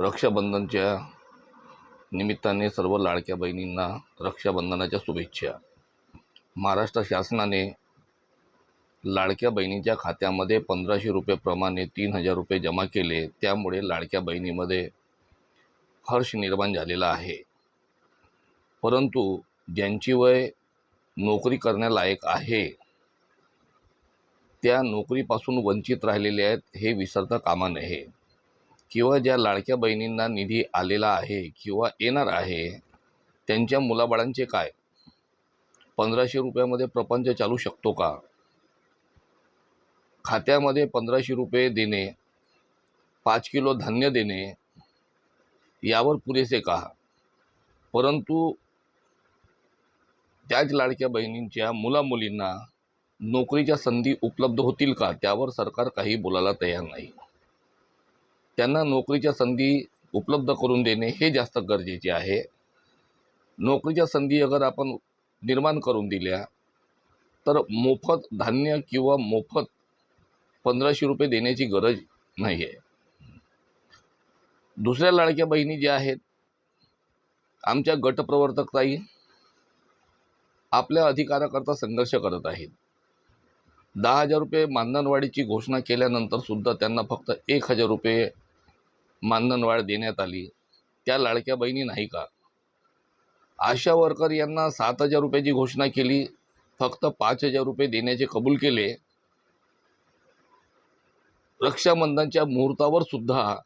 रक्षाबंधनच्या निमित्ताने सर्व लाडक्या बहिणींना रक्षाबंधनाच्या शुभेच्छा. महाराष्ट्र शासनाने लाडक्या बहिणीच्या खात्यामध्ये पंधराशे रुपयेप्रमाणे तीन हजार रुपये जमा केले. त्यामुळे लाडक्या बहिणीमध्ये हर्ष निर्माण झालेला आहे. परंतु ज्यांची वय नोकरी करण्यालायक आहे त्या नोकरीपासून वंचित राहिलेले आहेत हे विसरता कामा नये. किंवा ज्या लाडक्या बहिणींना निधी आलेला आहे किंवा येणार आहे त्यांच्या मुलाबाळांचे काय? पंधराशे रुपयामध्ये प्रपंच चालू शकतो का? खात्यामध्ये पंधराशे रुपये देणे पाच किलो धान्य देणे यावर पुरेसे का? परंतु त्याच लाडक्या बहिणींच्या मुलामुलींना नोकरीच्या संधी उपलब्ध होतील का? त्यावर सरकार काही बोलायला तयार नाही. त्यांना नोकरीच्या संधी उपलब्ध करून देणे हे जास्त गरजेचे आहे. नोकरीच्या संधी अगर आपण निर्माण करून दिल्या तर मोफत धान्य किंवा मोफत पंधराशे रुपये देण्याची गरज नाही आहे दुसऱ्या लाडक्या बहिणी ज्या आहेत आमच्या गटप्रवर्तकताई आपल्या अधिकाराकरता संघर्ष करत आहेत. दहा हजार रुपये मानधनवाढीची घोषणा केल्यानंतर सुद्धा त्यांना फक्त एक हजार रुपये मानधनवाढ देण्यात आली. त्या लाडक्या बहिणी नाही का? आशा वर्कर यांना सात हजार रुपयाची घोषणा केली. फक्त पाच हजार रुपये देण्याचे कबूल केले. रक्षाबंधनच्या मुहूर्तावर सुद्धा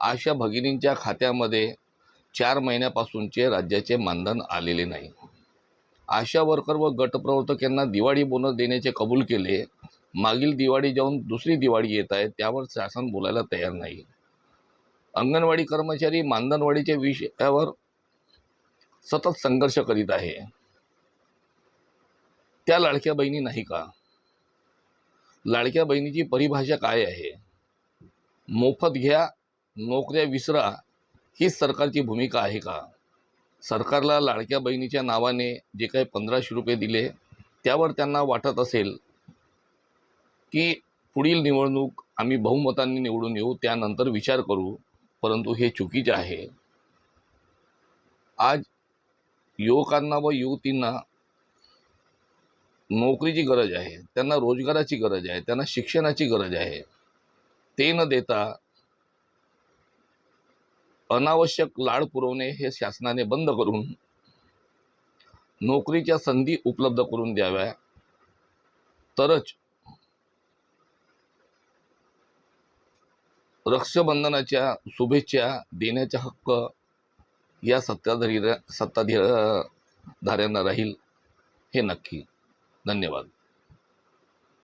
आशा भगिनींच्या खात्यामध्ये चार महिन्यापासूनचे राज्याचे मानधन आलेले नाही. आशा वर्कर व गटप्रवर्तक यांना दिवाळी बोनस देण्याचे कबूल केले. मागील दिवाळी जाऊन दुसरी दिवाळी येत आहे. त्यावर शासन बोलायला तयार नाही. अंगणवाडी कर्मचारी मानधनवाढीच्या विषयावर सतत संघर्ष करीत आहे. त्या लाडक्या बहिणी नाही का? लाडक्या बहिणीची परिभाषा काय आहे? मोफत घ्या नोकऱ्या विसरा हीच सरकारची भूमिका आहे का? सरकारला लाडक्या बहिणीच्या नावाने जे काही पंधराशे रुपये दिले त्यावर त्यांना वाटत असेल की पुढील निवडणूक आम्ही बहुमतांनी निवडून येऊ त्यानंतर विचार करू. परंतु हे चुकीचे आहे. आज युवकांना व युवतींना नोकरीची गरज आहे त्यांना रोजगाराची गरज आहे त्यांना शिक्षणाची गरज आहे. ते न देता अनावश्यक लाड पुरवणे हे शासनाने बंद करून नोकरीच्या संधी उपलब्ध करून द्याव्या. तरच रक्षाबंधनाच्या शुभेच्छा देण्याचा हक्क या सत्ताधारी सत्ताधाऱ्यांना राहील हे नक्की. धन्यवाद.